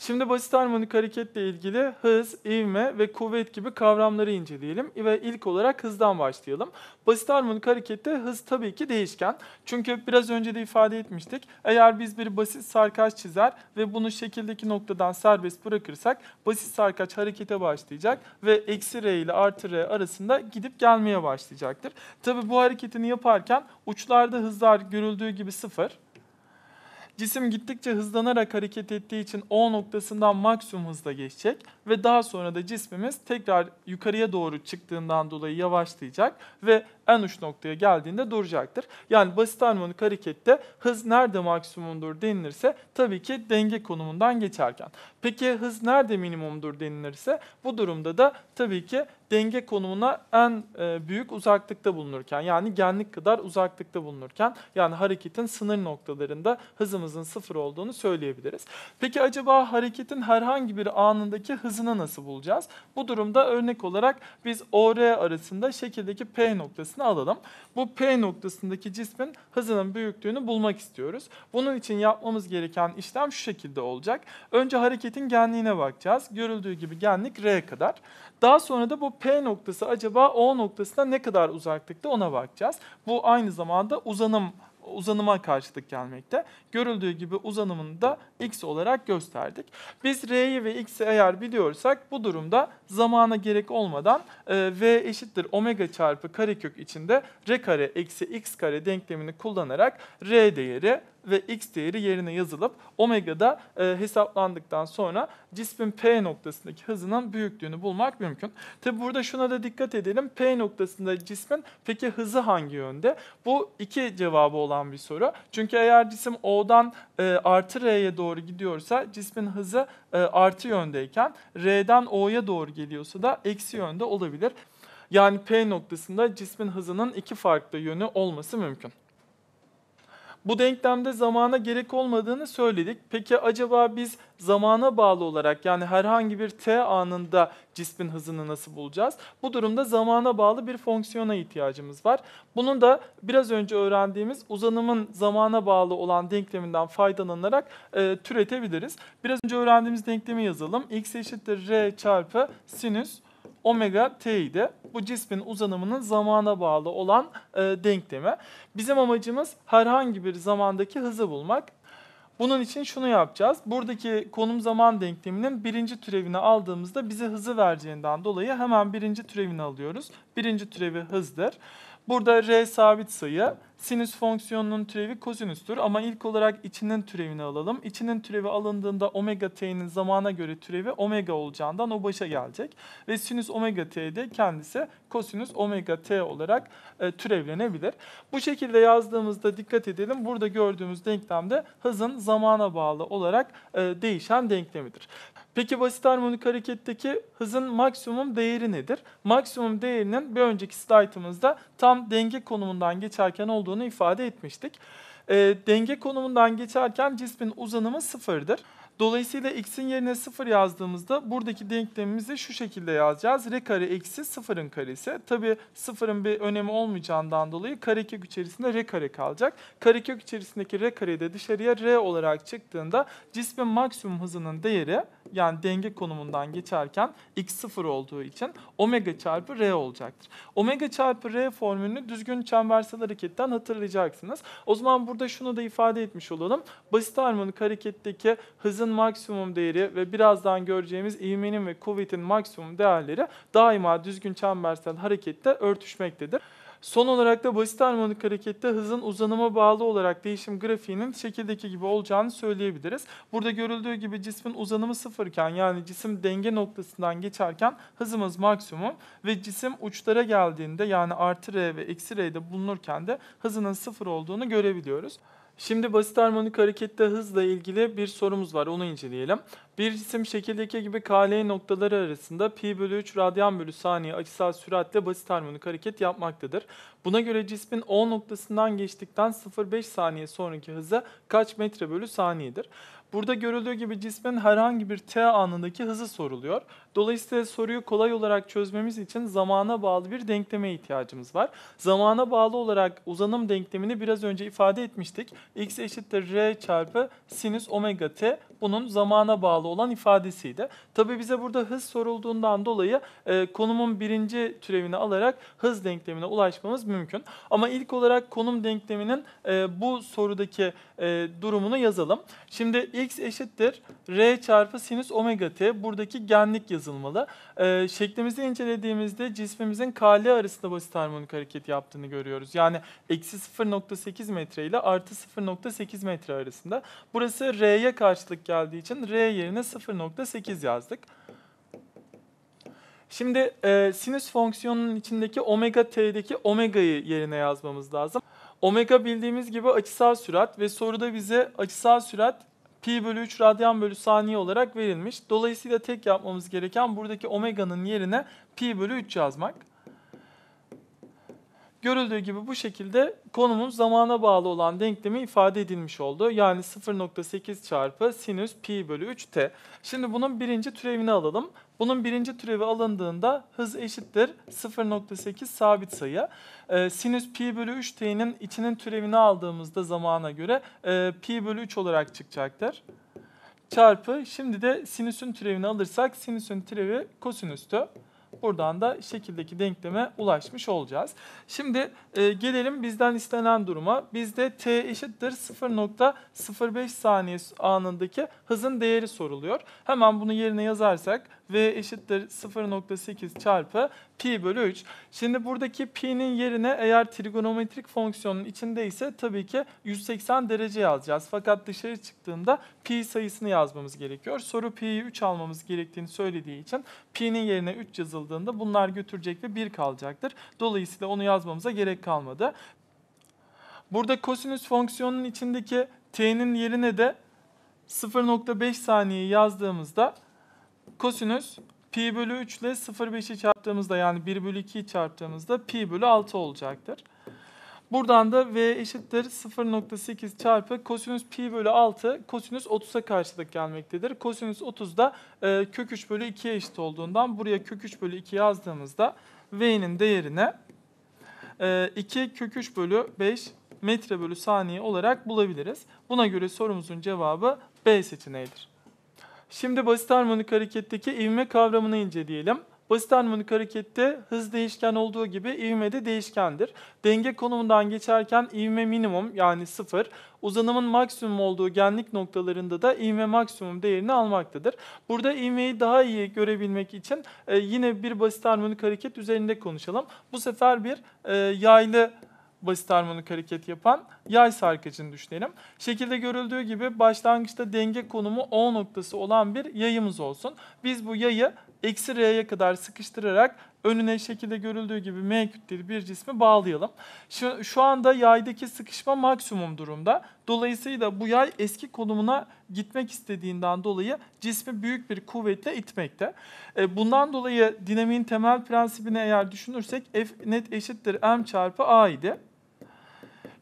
Şimdi basit harmonik hareketle ilgili hız, ivme ve kuvvet gibi kavramları inceleyelim ve ilk olarak hızdan başlayalım. Basit harmonik harekette hız tabii ki değişken. Çünkü biraz önce de ifade etmiştik. Eğer biz bir basit sarkaç çizer ve bunu şekildeki noktadan serbest bırakırsak basit sarkaç harekete başlayacak ve eksi r ile artı r arasında gidip gelmeye başlayacaktır. Tabii bu hareketini yaparken uçlarda hızlar görüldüğü gibi sıfır. Cisim gittikçe hızlanarak hareket ettiği için O noktasından maksimum hızla geçecek ve daha sonra da cismimiz tekrar yukarıya doğru çıktığından dolayı yavaşlayacak ve en uç noktaya geldiğinde duracaktır. Yani basit harmonik harekette hız nerede maksimumdur denilirse tabii ki denge konumundan geçerken. Peki hız nerede minimumdur denilirse bu durumda da tabii ki denge konumuna en e, büyük uzaklıkta bulunurken yani genlik kadar uzaklıkta bulunurken yani hareketin sınır noktalarında hızımızın sıfır olduğunu söyleyebiliriz. Peki acaba hareketin herhangi bir anındaki hızını nasıl bulacağız? Bu durumda örnek olarak biz OR arasında şekildeki P noktasını alalım. Bu P noktasındaki cismin hızının büyüklüğünü bulmak istiyoruz. Bunun için yapmamız gereken işlem şu şekilde olacak. Önce hareketin genliğine bakacağız. Görüldüğü gibi genlik R kadar. Daha sonra da bu P noktası acaba O noktasına ne kadar uzaklıkta ona bakacağız. Bu aynı zamanda uzanım uzanıma karşılık gelmekte. Görüldüğü gibi uzanımını da x olarak gösterdik. Biz r'yi ve x'i eğer biliyorsak bu durumda zamana gerek olmadan e, v eşittir omega çarpı karekök içinde r kare eksi x kare denklemini kullanarak r değeri ve x değeri yerine yazılıp omega'da e, hesaplandıktan sonra cismin P noktasındaki hızının büyüklüğünü bulmak mümkün. Tabi burada şuna da dikkat edelim. P noktasında cismin peki hızı hangi yönde? Bu iki cevabı olan bir soru. Çünkü eğer cisim O'dan e, artı R'ye doğru gidiyorsa cismin hızı e, artı yöndeyken R'den O'ya doğru geliyorsa da eksi yönde olabilir. Yani P noktasında cismin hızının iki farklı yönü olması mümkün. Bu denklemde zamana gerek olmadığını söyledik. Peki acaba biz zamana bağlı olarak yani herhangi bir t anında cismin hızını nasıl bulacağız? Bu durumda zamana bağlı bir fonksiyona ihtiyacımız var. Bunun da biraz önce öğrendiğimiz uzanımın zamana bağlı olan denkleminden faydalanarak e, türetebiliriz. Biraz önce öğrendiğimiz denklemi yazalım. x eşittir r çarpı sinüs omega t idi. Bu cismin uzanımının zamana bağlı olan e, denklemi. Bizim amacımız herhangi bir zamandaki hızı bulmak. Bunun için şunu yapacağız. Buradaki konum zaman denkleminin birinci türevini aldığımızda bize hızı vereceğinden dolayı hemen birinci türevini alıyoruz. Birinci türevi hızdır. Burada r sabit sayı, sinüs fonksiyonunun türevi kosinüstür ama ilk olarak içinin türevini alalım. İçinin türevi alındığında omega t'nin zamana göre türevi omega olacağından o başa gelecek. Ve sinüs omega t de kendisi kosinüs omega t olarak e, türevlenebilir. Bu şekilde yazdığımızda dikkat edelim. Burada gördüğümüz denklemde hızın zamana bağlı olarak e, değişen denklemidir. Peki basit harmonik hareketteki hızın maksimum değeri nedir? Maksimum değerinin bir önceki slaytımızda tam denge konumundan geçerken olduğunu ifade etmiştik. E, denge konumundan geçerken cismin uzanımı sıfırdır. Dolayısıyla x'in yerine 0 yazdığımızda buradaki denklemimizi şu şekilde yazacağız. r kare eksi 0'ın karesi. Tabi 0'ın bir önemi olmayacağından dolayı karekök içerisinde r kare kalacak. Karekök içerisindeki r kare de dışarıya r olarak çıktığında cismin maksimum hızının değeri yani denge konumundan geçerken x 0 olduğu için omega çarpı r olacaktır. Omega çarpı r formülünü düzgün çembersel hareketten hatırlayacaksınız. O zaman burada şunu da ifade etmiş olalım. Basit harmonik hareketteki hızın maksimum değeri ve birazdan göreceğimiz ivmenin ve kuvvetin maksimum değerleri daima düzgün çembersel harekette örtüşmektedir. Son olarak da basit harmonik harekette hızın uzanıma bağlı olarak değişim grafiğinin şekildeki gibi olacağını söyleyebiliriz. Burada görüldüğü gibi cismin uzanımı sıfırken yani cisim denge noktasından geçerken hızımız maksimum ve cisim uçlara geldiğinde yani artı r ve eksi r'de bulunurken de hızının sıfır olduğunu görebiliyoruz. Şimdi basit harmonik harekette hızla ilgili bir sorumuz var. Onu inceleyelim. Bir cisim şekildeki gibi KL noktaları arasında pi bölü 3 radyan bölü saniye açısal süratle basit harmonik hareket yapmaktadır. Buna göre cismin O noktasından geçtikten 0,5 saniye sonraki hızı kaç metre bölü saniyedir? Burada görüldüğü gibi cismin herhangi bir t anındaki hızı soruluyor. Dolayısıyla soruyu kolay olarak çözmemiz için zamana bağlı bir denkleme ihtiyacımız var. Zamana bağlı olarak uzanım denklemini biraz önce ifade etmiştik. x eşittir r çarpı sinüs omega t bunun zamana bağlı olan ifadesiydi. Tabii bize burada hız sorulduğundan dolayı e, konumun birinci türevini alarak hız denklemine ulaşmamız mümkün. Ama ilk olarak konum denkleminin e, bu sorudaki e, durumunu yazalım. Şimdi x eşittir r çarpı sinüs omega t buradaki genlik yazılmalı. E, şeklimizi incelediğimizde cismimizin kl arasında basit harmonik hareket yaptığını görüyoruz. Yani eksi 0.8 metre ile artı 0.8 metre arasında. Burası r'ye karşılık geldiği için r yerine 0.8 yazdık. Şimdi e, sinüs fonksiyonunun içindeki omega t'deki omega'yı yerine yazmamız lazım. Omega bildiğimiz gibi açısal sürat ve soruda bize açısal sürat pi bölü 3 radyan bölü saniye olarak verilmiş. Dolayısıyla tek yapmamız gereken buradaki omega'nın yerine pi bölü 3 yazmak. Görüldüğü gibi bu şekilde konumun zamana bağlı olan denklemi ifade edilmiş oldu. Yani 0.8 çarpı sinüs pi bölü 3 t. Şimdi bunun birinci türevini alalım. Bunun birinci türevi alındığında hız eşittir 0.8 sabit sayı. Ee, sinüs pi bölü 3 t'nin içinin türevini aldığımızda zamana göre e, pi bölü 3 olarak çıkacaktır. Çarpı şimdi de sinüsün türevini alırsak sinüsün türevi kosinüstü. Buradan da şekildeki denkleme ulaşmış olacağız. Şimdi e, gelelim bizden istenen duruma. Bizde t eşittir 0.05 saniye anındaki hızın değeri soruluyor. Hemen bunu yerine yazarsak v eşittir 0.8 çarpı pi bölü 3. Şimdi buradaki pi'nin yerine eğer trigonometrik fonksiyonun içindeyse tabii ki 180 derece yazacağız. Fakat dışarı çıktığında pi sayısını yazmamız gerekiyor. Soru pi'yi 3 almamız gerektiğini söylediği için pi'nin yerine 3 yazıldığında bunlar götürecek ve 1 kalacaktır. Dolayısıyla onu yazmamıza gerek kalmadı. Burada kosinüs fonksiyonunun içindeki t'nin yerine de 0.5 saniye yazdığımızda kosinüs pi bölü 3 ile 0,5'i çarptığımızda yani 1 bölü 2'yi çarptığımızda pi bölü 6 olacaktır. Buradan da v eşittir 0.8 çarpı kosinüs pi bölü 6 kosinüs 30'a karşılık gelmektedir. Kosinüs 30 da e, kök 3 bölü 2'ye eşit olduğundan buraya kök 3 bölü 2 yazdığımızda v'nin değerine e, 2 kök 3 bölü 5 metre bölü saniye olarak bulabiliriz. Buna göre sorumuzun cevabı B seçeneğidir. Şimdi basit harmonik hareketteki ivme kavramını inceleyelim. Basit harmonik harekette hız değişken olduğu gibi ivme de değişkendir. Denge konumundan geçerken ivme minimum yani sıfır, uzanımın maksimum olduğu genlik noktalarında da ivme maksimum değerini almaktadır. Burada ivmeyi daha iyi görebilmek için e, yine bir basit harmonik hareket üzerinde konuşalım. Bu sefer bir e, yaylı basit harmonik hareket yapan yay sarkacını düşünelim. Şekilde görüldüğü gibi başlangıçta denge konumu O noktası olan bir yayımız olsun. Biz bu yayı eksi R'ye kadar sıkıştırarak önüne şekilde görüldüğü gibi M kütleli bir cismi bağlayalım. Şu, şu anda yaydaki sıkışma maksimum durumda. Dolayısıyla bu yay eski konumuna gitmek istediğinden dolayı cismi büyük bir kuvvetle itmekte. E, bundan dolayı dinamiğin temel prensibini eğer düşünürsek F net eşittir M çarpı A idi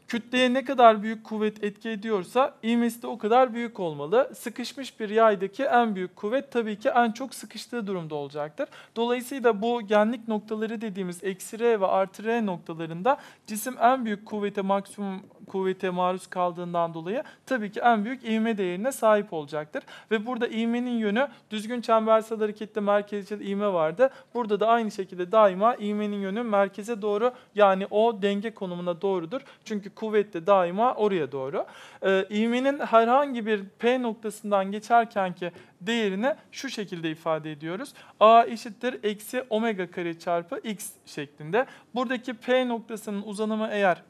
kütleye ne kadar büyük kuvvet etki ediyorsa ivmesi de o kadar büyük olmalı. Sıkışmış bir yaydaki en büyük kuvvet tabii ki en çok sıkıştığı durumda olacaktır. Dolayısıyla bu genlik noktaları dediğimiz eksi R ve artı R noktalarında cisim en büyük kuvvete maksimum kuvvete maruz kaldığından dolayı tabii ki en büyük ivme değerine sahip olacaktır. Ve burada ivmenin yönü düzgün çembersel harekette merkezcil ivme vardı. Burada da aynı şekilde daima ivmenin yönü merkeze doğru yani o denge konumuna doğrudur. Çünkü kuvvet daima oraya doğru. Ee, ivmenin herhangi bir P noktasından geçerken ki değerini şu şekilde ifade ediyoruz. A eşittir eksi omega kare çarpı x şeklinde. Buradaki P noktasının uzanımı eğer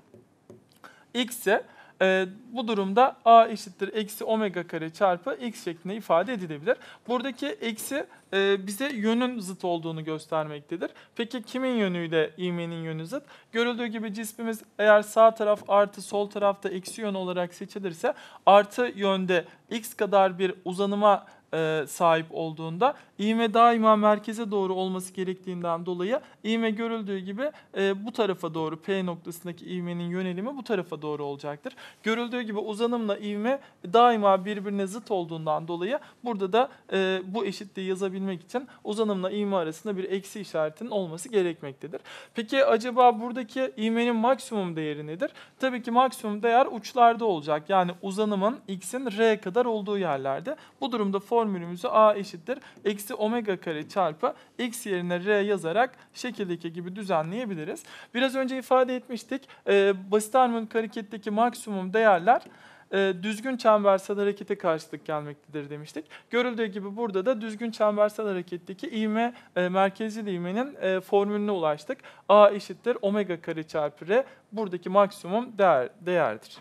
x ise e, bu durumda a eşittir eksi omega kare çarpı x şeklinde ifade edilebilir. Buradaki eksi e, bize yönün zıt olduğunu göstermektedir. Peki kimin yönüyle ivmenin yönü zıt? Görüldüğü gibi cismimiz eğer sağ taraf artı sol tarafta eksi yön olarak seçilirse artı yönde x kadar bir uzanıma e, sahip olduğunda ivme daima merkeze doğru olması gerektiğinden dolayı ivme görüldüğü gibi e, bu tarafa doğru P noktasındaki ivmenin yönelimi bu tarafa doğru olacaktır. Görüldüğü gibi uzanımla ivme daima birbirine zıt olduğundan dolayı burada da e, bu eşitliği yazabilmek için uzanımla ivme arasında bir eksi işaretinin olması gerekmektedir. Peki acaba buradaki ivmenin maksimum değeri nedir? Tabii ki maksimum değer uçlarda olacak. Yani uzanımın x'in r kadar olduğu yerlerde. Bu durumda formülümüzü a eşittir. Eksi omega kare çarpı x yerine r yazarak şekildeki gibi düzenleyebiliriz. Biraz önce ifade etmiştik. E, basit harmonik hareketteki maksimum değerler e, düzgün çembersel harekete karşılık gelmektedir demiştik. Görüldüğü gibi burada da düzgün çembersel hareketteki ivme, e, merkezli ivmenin e, formülüne ulaştık. A eşittir omega kare çarpı r buradaki maksimum değer, değerdir.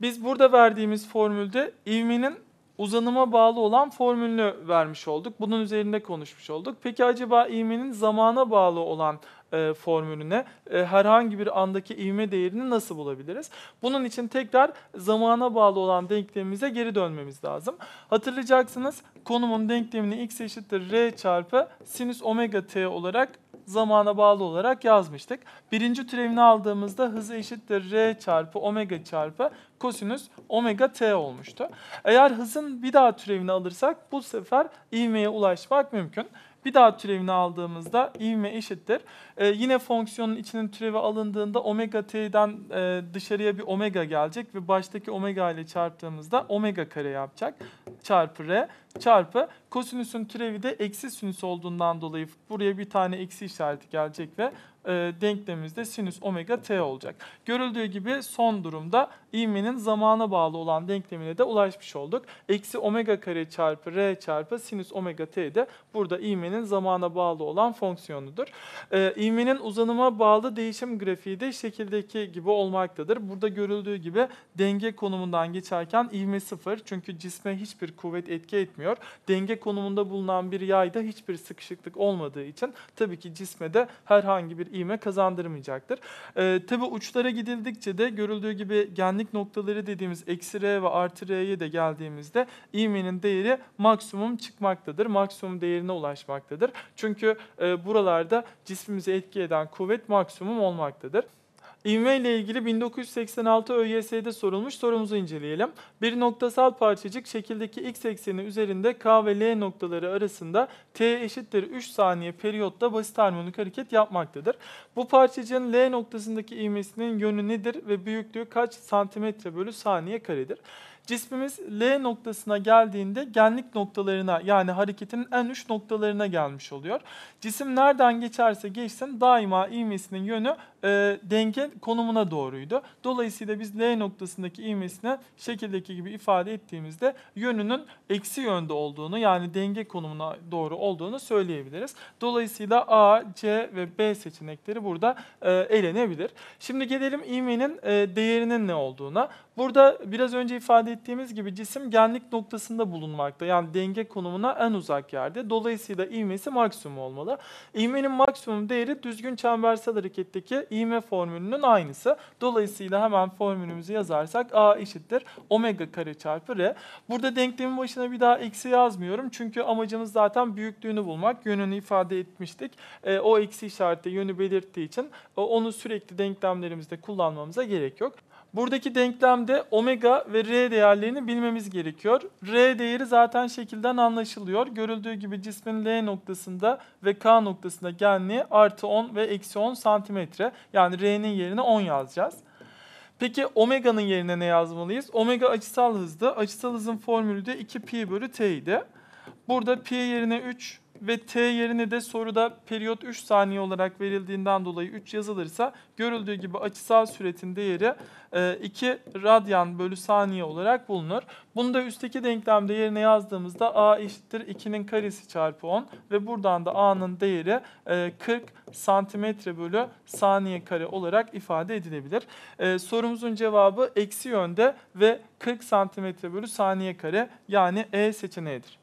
Biz burada verdiğimiz formülde ivmenin uzanıma bağlı olan formülünü vermiş olduk. Bunun üzerinde konuşmuş olduk. Peki acaba ivmenin zamana bağlı olan e, formülüne e, herhangi bir andaki ivme değerini nasıl bulabiliriz? Bunun için tekrar zamana bağlı olan denklemimize geri dönmemiz lazım. Hatırlayacaksınız konumun denklemini x eşittir r çarpı sinüs omega t olarak zamana bağlı olarak yazmıştık. Birinci türevini aldığımızda hızı eşittir r çarpı omega çarpı kosinüs omega t olmuştu. Eğer hızın bir daha türevini alırsak bu sefer ivmeye ulaşmak mümkün. Bir daha türevini aldığımızda ivme eşittir. Ee, yine fonksiyonun içinin türevi alındığında omega t'den e, dışarıya bir omega gelecek ve baştaki omega ile çarptığımızda omega kare yapacak. Çarpı r çarpı kosinüsün türevi de eksi sinüs olduğundan dolayı buraya bir tane eksi işareti gelecek ve e, denklemimizde sinüs omega t olacak. Görüldüğü gibi son durumda ivmenin zamana bağlı olan denklemine de ulaşmış olduk. Eksi omega kare çarpı r çarpı sinüs omega t de burada ivmenin zamana bağlı olan fonksiyonudur. E, ivmenin uzanıma bağlı değişim grafiği de şekildeki gibi olmaktadır. Burada görüldüğü gibi denge konumundan geçerken ivme sıfır çünkü cisme hiçbir kuvvet etki etmiyor. Denge konumunda bulunan bir yayda hiçbir sıkışıklık olmadığı için tabii ki cisme de herhangi bir ivme kazandırmayacaktır. Ee, tabii uçlara gidildikçe de görüldüğü gibi genlik noktaları dediğimiz eksi r ve artı r'ye de geldiğimizde ivmenin değeri maksimum çıkmaktadır. Maksimum değerine ulaşmaktadır. Çünkü e, buralarda cismimize etki eden kuvvet maksimum olmaktadır. İvme ile ilgili 1986 ÖYS'de sorulmuş sorumuzu inceleyelim. Bir noktasal parçacık şekildeki x ekseni üzerinde K ve L noktaları arasında t eşittir 3 saniye periyotta basit harmonik hareket yapmaktadır. Bu parçacığın L noktasındaki ivmesinin yönü nedir ve büyüklüğü kaç santimetre bölü saniye karedir? Cismimiz L noktasına geldiğinde genlik noktalarına yani hareketin en uç noktalarına gelmiş oluyor. Cisim nereden geçerse geçsin daima ivmesinin yönü e, denge konumuna doğruydu. Dolayısıyla biz L noktasındaki ivmesine şekildeki gibi ifade ettiğimizde yönünün eksi yönde olduğunu yani denge konumuna doğru olduğunu söyleyebiliriz. Dolayısıyla A, C ve B seçenekleri burada e, elenebilir. Şimdi gelelim ivmenin e, değerinin ne olduğuna. Burada biraz önce ifade ettiğimiz gibi cisim genlik noktasında bulunmakta. Yani denge konumuna en uzak yerde. Dolayısıyla ivmesi maksimum olmalı. İvmenin maksimum değeri düzgün çembersel hareketteki ivme formülünün aynısı. Dolayısıyla hemen formülümüzü yazarsak A eşittir omega kare çarpı R. Burada denklemin başına bir daha eksi yazmıyorum. Çünkü amacımız zaten büyüklüğünü bulmak. Yönünü ifade etmiştik. E, o eksi işareti yönü belirttiği için e, onu sürekli denklemlerimizde kullanmamıza gerek yok. Buradaki denklemde omega ve r değerlerini bilmemiz gerekiyor. R değeri zaten şekilden anlaşılıyor. Görüldüğü gibi cismin L noktasında ve K noktasında genliği artı 10 ve eksi 10 santimetre. Yani R'nin yerine 10 yazacağız. Peki omega'nın yerine ne yazmalıyız? Omega açısal hızdı. Açısal hızın formülü de 2 pi bölü t idi. Burada pi yerine 3 ve t yerine de soruda periyot 3 saniye olarak verildiğinden dolayı 3 yazılırsa görüldüğü gibi açısal süretin değeri 2 e, radyan bölü saniye olarak bulunur. Bunu da üstteki denklemde yerine yazdığımızda a eşittir 2'nin karesi çarpı 10 ve buradan da a'nın değeri 40 e, santimetre bölü saniye kare olarak ifade edilebilir. E, sorumuzun cevabı eksi yönde ve 40 santimetre bölü saniye kare yani E seçeneğidir.